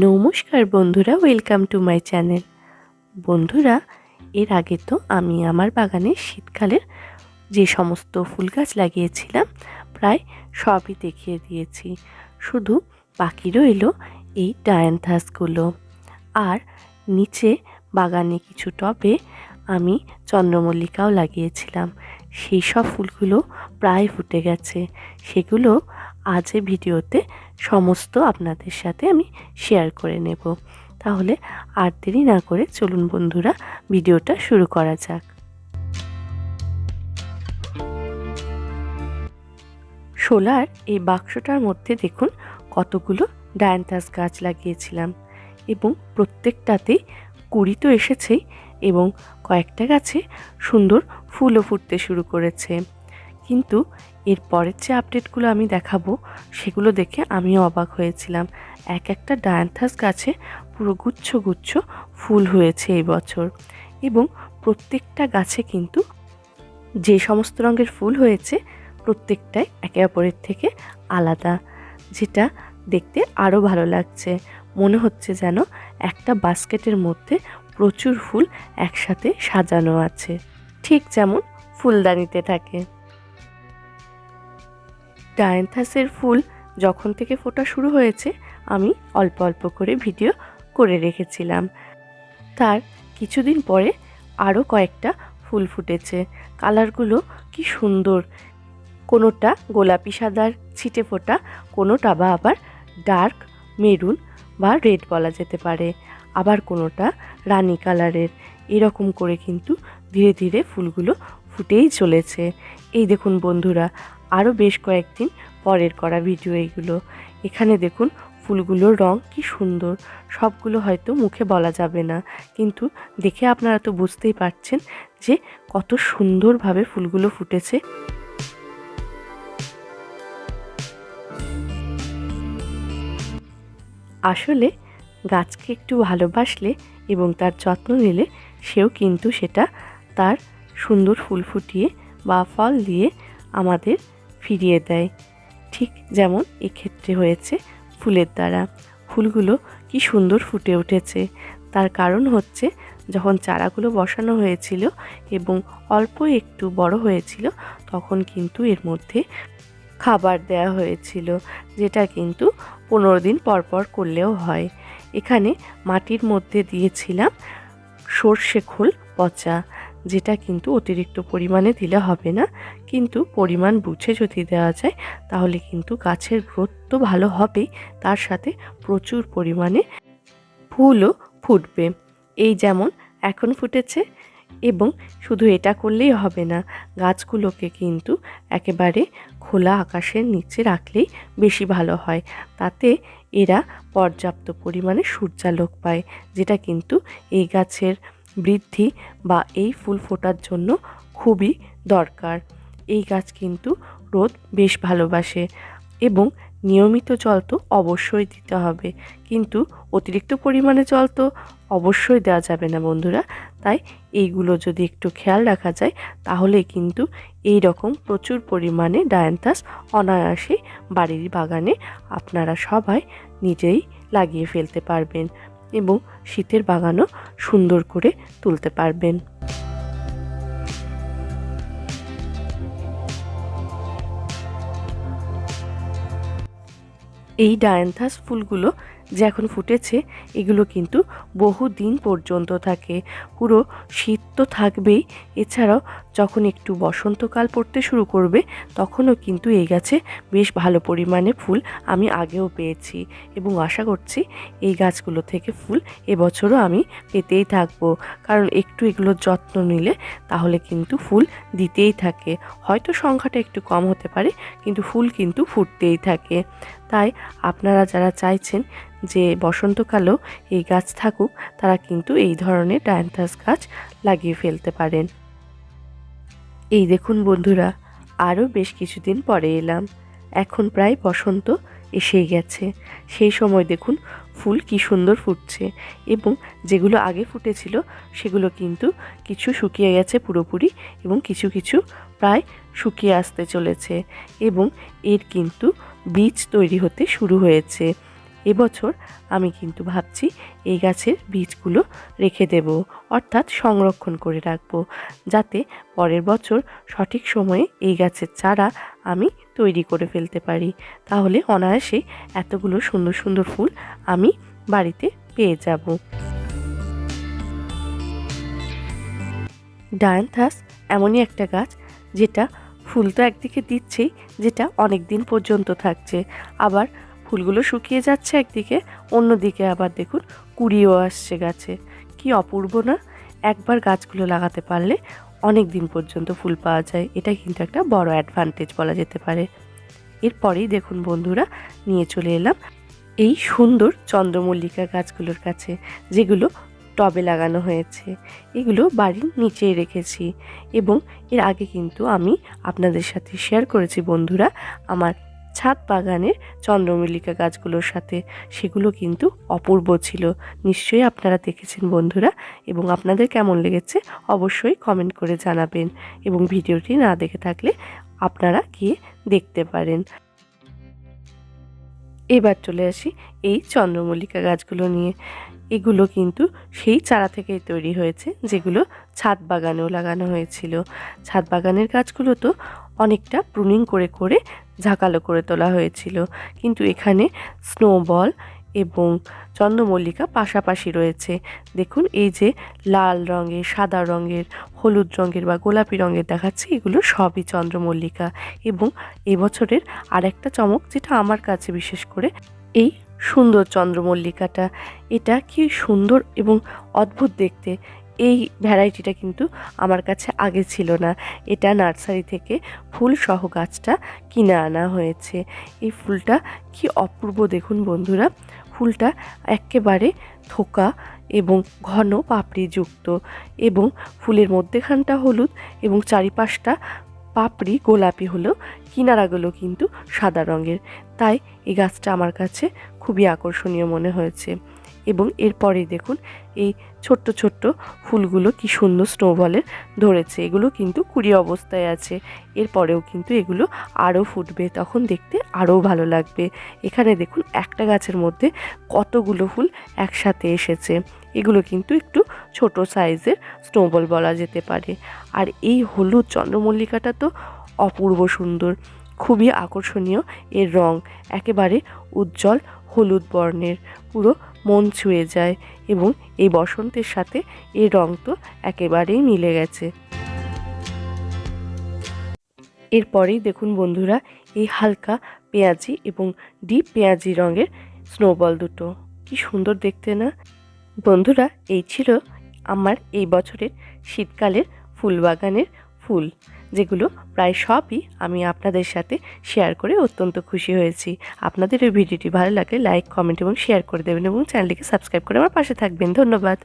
নমস্কার বন্ধুরা welcome to my channel বন্ধুরা, এর আগে তো আমি আমার বাগানে শীতকালের যে সমস্ত ফুল গাছ লাগিয়েছিলাম, প্রায় সবই দেখিয়ে দিয়েছি। শুধু বাকি রইল এই ডায়ান্থাসগুলো। আর নিচে বাগানে কিছু টবে আমি চন্দ্রমল্লিকাও লাগিয়েছিলাম। সেই সব ফুলগুলো প্রায় ফুটে গেছে। সেগুলো আজ ভিডিওতে সমস্ত আপনাদের সাথে আমি শেয়ার করে নেব। তাহলে আর দেরি না করে চলুন বন্ধুরা, ভিডিওটা শুরু করা যাক। শোলার এই বাক্সটার মধ্যে দেখুন কতগুলো ডায়ান্তাস গাছ লাগিয়েছিলাম এবং প্রত্যেকটাতেই কুড়ি তো এসেছেই এবং কয়েকটা গাছে সুন্দর ফুলও ফুটতে শুরু করেছে। কিন্তু এর পরের যে আপডেটগুলো আমি দেখাবো, সেগুলো দেখে আমিও অবাক হয়েছিলাম। এক একটা ডায়ান্থাস গাছে পুরো গুচ্ছ গুচ্ছ ফুল হয়েছে এই বছর। এবং প্রত্যেকটা গাছে কিন্তু যে সমস্ত রঙের ফুল হয়েছে, প্রত্যেকটাই একে অপরের থেকে আলাদা, যেটা দেখতে আরও ভালো লাগছে। মনে হচ্ছে যেন একটা বাস্কেটের মধ্যে প্রচুর ফুল একসাথে সাজানো আছে। ঠিক যেমন ফুলদানিতে থাকে। ডায়ান্থাসের ফুল যখন থেকে ফোটা শুরু হয়েছে, আমি অল্প অল্প করে ভিডিও করে রেখেছিলাম। তার কিছুদিন পরে আরও কয়েকটা ফুল ফুটেছে। কালারগুলো কি সুন্দর। কোনোটা গোলাপি সাদার ছিটে ফোটা, কোনোটা বা আবার ডার্ক মেরুন বা রেড বলা যেতে পারে। আবার কোনোটা রানি কালারের। এরকম করে কিন্তু ধীরে ধীরে ফুলগুলো ফুটেই চলেছে। এই দেখুন বন্ধুরা আরও বেশ কয়েকদিন পরের করা ভিডিও এইগুলো এখানে দেখুন, ফুলগুলোর রং কি সুন্দর। সবগুলো হয়তো মুখে বলা যাবে না, কিন্তু দেখে আপনারা তো বুঝতেই পারছেন যে কত সুন্দরভাবে ফুলগুলো ফুটেছে। আসলে গাছকে একটু ভালোবাসলে এবং তার যত্ন নিলে সেও কিন্তু সেটা তার সুন্দর ফুল ফুটিয়ে বা ফল দিয়ে আমাদের ফিরিয়ে দেয়। ঠিক যেমন এক্ষেত্রে হয়েছে ফুলের দ্বারা। ফুলগুলো কি সুন্দর ফুটে উঠেছে। তার কারণ হচ্ছে যখন চারাগুলো বসানো হয়েছিল এবং অল্প একটু বড় হয়েছিল, তখন কিন্তু এর মধ্যে খাবার দেওয়া হয়েছিল, যেটা কিন্তু পনেরো দিন পর পর করলেও হয়। এখানে মাটির মধ্যে দিয়েছিলাম সর্ষে খোল পচা। যেটা কিন্তু অতিরিক্ত পরিমাণে দিলে হবে না। কিন্তু পরিমাণ বুঝে যদি দেওয়া যায়, তাহলে কিন্তু গাছের গ্রোথ তো ভালো হবেই। তার সাথে প্রচুর পরিমাণে ফুলও ফুটবে। এই যেমন এখন ফুটেছে এবং শুধু এটা করলেই হবে না, গাছগুলোকে কিন্তু একেবারে খোলা আকাশের নিচে রাখলেই বেশি ভালো হয়। তাতে এরা পর্যাপ্ত পরিমাণে সূর্যালোক পায়, যেটা কিন্তু এই গাছের বৃদ্ধি বা এই ফুল ফোটার জন্য খুবই দরকার। এই গাছ কিন্তু রোদ বেশ ভালোবাসে এবং নিয়মিত জল তো অবশ্যই দিতে হবে। কিন্তু অতিরিক্ত পরিমাণে জল তো অবশ্যই দেওয়া যাবে না বন্ধুরা। তাই এইগুলো যদি একটু খেয়াল রাখা যায়, তাহলে কিন্তু এই রকম প্রচুর পরিমাণে ডায়ান্থাস অনায়াসে বাড়ির বাগানে আপনারা সবাই নিজেই লাগিয়ে ফেলতে পারবেন। এবং শীতের বাগানও সুন্দর করে তুলতে পারবেন। এই ডায়ান্থাস ফুলগুলো যে এখন ফুটেছে, এগুলো কিন্তু বহু দিন পর্যন্ত থাকে। পুরো শীত তো থাকবেই। এছাড়াও যখন একটু বসন্তকাল পড়তে শুরু করবে, তখনও কিন্তু এই গাছে বেশ ভালো পরিমাণে ফুল আমি আগেও পেয়েছি এবং আশা করছি এই গাছগুলো থেকে ফুল এবছরও আমি পেতেই থাকব। কারণ একটু এগুলোর যত্ন নিলে তাহলে কিন্তু ফুল দিতেই থাকে। হয়তো সংখ্যাটা একটু কম হতে পারে, কিন্তু ফুল কিন্তু ফুটতেই থাকে। তাই আপনারা যারা চাইছেন যে বসন্তকালেও এই গাছ থাকুক, তারা কিন্তু এই ধরনের ডায়ান্থাস গাছ লাগিয়ে ফেলতে পারেন। এই দেখুন বন্ধুরা, আরও বেশ কিছুদিন পরে এলাম। এখন প্রায় বসন্ত এসেই গেছে। সেই সময় দেখুন ফুল কি সুন্দর ফুটছে এবং যেগুলো আগে ফুটেছিল, সেগুলো কিন্তু কিছু শুকিয়ে গেছে পুরোপুরি এবং কিছু কিছু প্রায় শুকিয়ে আসতে চলেছে এবং এর কিন্তু বীজ তৈরি হতে শুরু হয়েছে। এবছর আমি কিন্তু ভাবছি এই গাছের বীজগুলো রেখে দেব, অর্থাৎ সংরক্ষণ করে রাখব, যাতে পরের বছর সঠিক সময়ে এই গাছের চারা আমি তৈরি করে ফেলতে পারি। তাহলে অনায়াসে এতগুলো সুন্দর সুন্দর ফুল আমি বাড়িতে পেয়ে যাব। ডায়ান্থাস এমনই একটা গাছ যেটা ফুল তো একদিকে দিচ্ছেই, যেটা অনেক দিন পর্যন্ত থাকছে। আবার ফুলগুলো শুকিয়ে যাচ্ছে একদিকে, অন্যদিকে আবার দেখুন কুড়িও আসছে গাছে। কি অপূর্ব না? একবার গাছগুলো লাগাতে পারলে অনেক দিন পর্যন্ত ফুল পাওয়া যায়। এটা কিন্তু একটা বড় অ্যাডভান্টেজ বলা যেতে পারে। এরপরেই দেখুন বন্ধুরা, নিয়ে চলে এলাম এই সুন্দর চন্দ্রমল্লিকা গাছগুলোর কাছে, যেগুলো টবে লাগানো হয়েছে। এগুলো বাড়ির নিচে রেখেছি এবং এর আগে কিন্তু আমি আপনাদের সাথে শেয়ার করেছি বন্ধুরা, আমার ছাদ বাগানের চন্দ্রমল্লিকা গাছগুলোর সাথে সেগুলো কিন্তু অপূর্ব ছিল। নিশ্চয়ই আপনারা দেখেছেন বন্ধুরা এবং আপনাদের কেমন লেগেছে অবশ্যই কমেন্ট করে জানাবেন এবং ভিডিওটি না দেখে থাকলে আপনারা গিয়ে দেখতে পারেন। এবার চলে আসি এই চন্দ্রমল্লিকা গাছগুলো নিয়ে। এগুলো কিন্তু সেই চারা থেকেই তৈরি হয়েছে যেগুলো ছাদ বাগানেও লাগানো হয়েছিল। ছাদ বাগানের গাছগুলো তো অনেকটা প্রুনিং করে করে ঝাঁকালো করে তোলা হয়েছিল। কিন্তু এখানে স্নোবল এবং চন্দ্রমল্লিকা পাশাপাশি রয়েছে। দেখুন, এই যে লাল রঙের, সাদা রঙের, হলুদ রঙের বা গোলাপি রঙের দেখাচ্ছে, এগুলো সবই চন্দ্রমল্লিকা। এবং এবছরের আরেকটা চমক যেটা আমার কাছে বিশেষ করে, এই সুন্দর চন্দ্রমল্লিকাটা। এটা কি সুন্দর এবং অদ্ভুত দেখতে। এই ভ্যারাইটিটা কিন্তু আমার কাছে আগে ছিল না। এটা নার্সারি থেকে ফুল সহ গাছটা কিনে আনা হয়েছে। এই ফুলটা কি অপূর্ব দেখুন বন্ধুরা। ফুলটা একেবারে থোকা এবং ঘন পাপড়ি যুক্ত এবং ফুলের মধ্যেখানটা হলুদ এবং চারিপাশটা পাপড়ি গোলাপি হলেও কিনারাগুলো কিন্তু সাদা রঙের। তাই এই গাছটা আমার কাছে খুবই আকর্ষণীয় মনে হয়েছে। এবং এরপরেই দেখুন এই ছোট্ট ছোট্ট ফুলগুলো কি সুন্দর স্নোবলের ধরেছে। এগুলো কিন্তু কুড়ি অবস্থায় আছে। এরপরেও কিন্তু এগুলো আরও ফুটবে, তখন দেখতে আরও ভালো লাগবে। এখানে দেখুন একটা গাছের মধ্যে কতগুলো ফুল একসাথে এসেছে। এগুলো কিন্তু একটু ছোট সাইজের স্নোবল বলা যেতে পারে। আর এই হলুদ চন্দ্রমল্লিকাটা তো অপূর্ব সুন্দর। খুবই আকর্ষণীয়। এর রং একেবারে উজ্জ্বল, হলুদ বর্ণের, পুরো মন ছুঁয়ে যায় এবং এই বসন্তের সাথে এর রং তো একেবারেই মিলে গেছে। এরপরেই দেখুন বন্ধুরা, এই হালকা পেঁয়াজি এবং ডিপ পেঁয়াজি রঙের স্নোবল দুটো। কি সুন্দর দেখতে না? বন্ধুরা, এই ছিল আমার এই বছরের শীতকালের ফুল বাগানের ফুল। যেগুলো প্রায় সবই আমি আপনাদের সাথে শেয়ার করে অত্যন্ত খুশি হয়েছি। আপনাদের এই ভিডিওটি ভালো লাগলে লাইক কমেন্ট এবং শেয়ার করে দেবেন এবং চ্যানেলটিকে সাবস্ক্রাইব করে আমার পাশে থাকবেন। ধন্যবাদ।